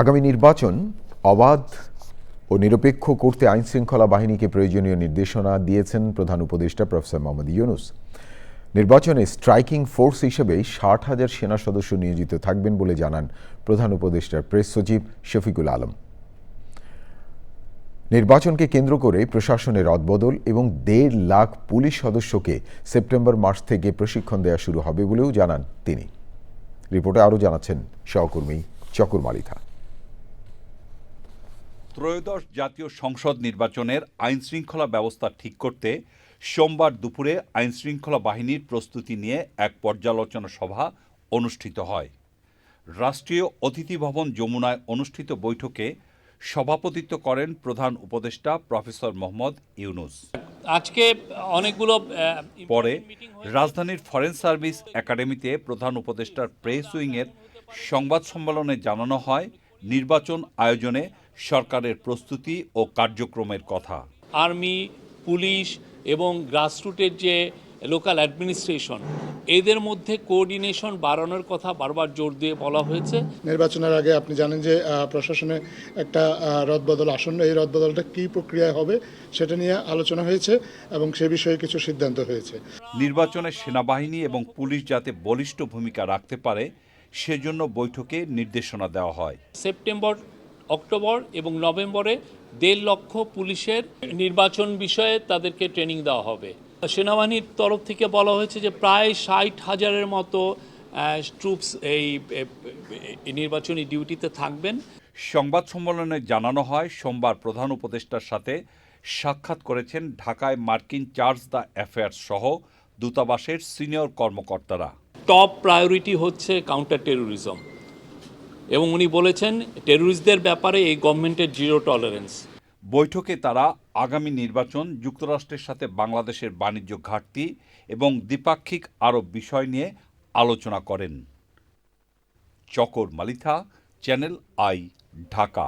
আগামী নির্বাচন অবাধ ও নিরপেক্ষ করতে আইন শৃঙ্খলা বাহিনীকে প্রয়োজনীয় নির্দেশনা দিয়েছেন প্রধান উপদেষ্টা প্রফেসর মোহাম্মদ ইউনুস। নির্বাচনে স্ট্রাইকিং ফোর্স হিসেবে ষাট হাজার সেনা সদস্য নিয়োজিত থাকবেন বলে জানান প্রধান উপদেষ্টার প্রেস সচিব শফিকুল আলম। নির্বাচনকে কেন্দ্র করে প্রশাসনের রদবদল এবং দেড় লাখ পুলিশ সদস্যকে সেপ্টেম্বর মাস থেকে প্রশিক্ষণ দেওয়া শুরু হবে বলেও জানান তিনি। রিপোর্টে আরও জানাচ্ছেন সহকর্মী চকুর মালিথা ত্রয়োদশ জাতীয় সংসদ নির্বাচনের আইন শৃঙ্খলা ব্যবস্থা ঠিক করতে সোমবার দুপুরে আইন শৃঙ্খলা বাহিনীর প্রস্তুতি নিয়ে এক পর্যালোচনা সভা অনুষ্ঠিত হয় রাষ্ট্রীয় অতিথি ভবন যমুনায় অনুষ্ঠিত বৈঠকে সভাপতিত্ব করেন প্রধান উপদেষ্টা প্রফেসর মোহাম্মদ ইউনুস আজকে অনেকগুলো পরে। রাজধানীর ফরেন সার্ভিস একাডেমিতে প্রধান উপদেষ্টার প্রেস উইংয়ের সংবাদ সম্মেলনে জানানো হয় নির্বাচন আয়োজনে সরকারের প্রস্তুতি ও কার্যক্রমের কথা। আর্মি পুলিশ এবং গ্রাসরুটের যে লোকাল অ্যাডমিনিস্ট্রেশন এদের মধ্যে কোঅর্ডিনেশন বাড়ানোর কথা বারবার জোর দিয়ে বলা হয়েছে। নির্বাচনের আগে আপনি জানেন যে প্রশাসনে একটা রদবদল আসন্ন। এই রদবদলটা কী প্রক্রিয়ায় হবে সেটা নিয়ে আলোচনা হয়েছে এবং সে বিষয়ে কিছু সিদ্ধান্ত হয়েছে। নির্বাচনে সেনাবাহিনী এবং পুলিশ যাতে বলিষ্ঠ ভূমিকা রাখতে পারে সেজন্য বৈঠকে নির্দেশনা দেওয়া হয়। সেপ্টেম্বর অক্টোবর এবং নভেম্বরে দেড় লক্ষ পুলিশের নির্বাচন বিষয়ে তাদেরকে ট্রেনিং দেওয়া হবে। সেনাবাহিনীর তরফ থেকে বলা হয়েছে যে প্রায় ষাট হাজারের মতো ট্রুপস এই নির্বাচনী ডিউটিতে থাকবেন। সংবাদ সম্মেলনে জানানো হয় সোমবার প্রধান উপদেষ্টার সাথে সাক্ষাৎ করেছেন ঢাকায় মার্কিন চার্জ দ্য অ্যাফেয়ার্স সহ দূতাবাসের সিনিয়র কর্মকর্তারা। টপ প্রায়োরিটি হচ্ছে কাউন্টার টেরোরিজম এবং উনি বলেছেন টেরোরিস্টদের ব্যাপারে এই গভর্নমেন্টের জিরো টলারেন্স বৈঠকে তারা আগামী নির্বাচন, যুক্তরাষ্ট্রের সাথে বাংলাদেশের বাণিজ্য ঘাটতি এবং দ্বিপাক্ষিক আরও বিষয় নিয়ে আলোচনা করেন। চকর মালিথা, চ্যানেল আই, ঢাকা।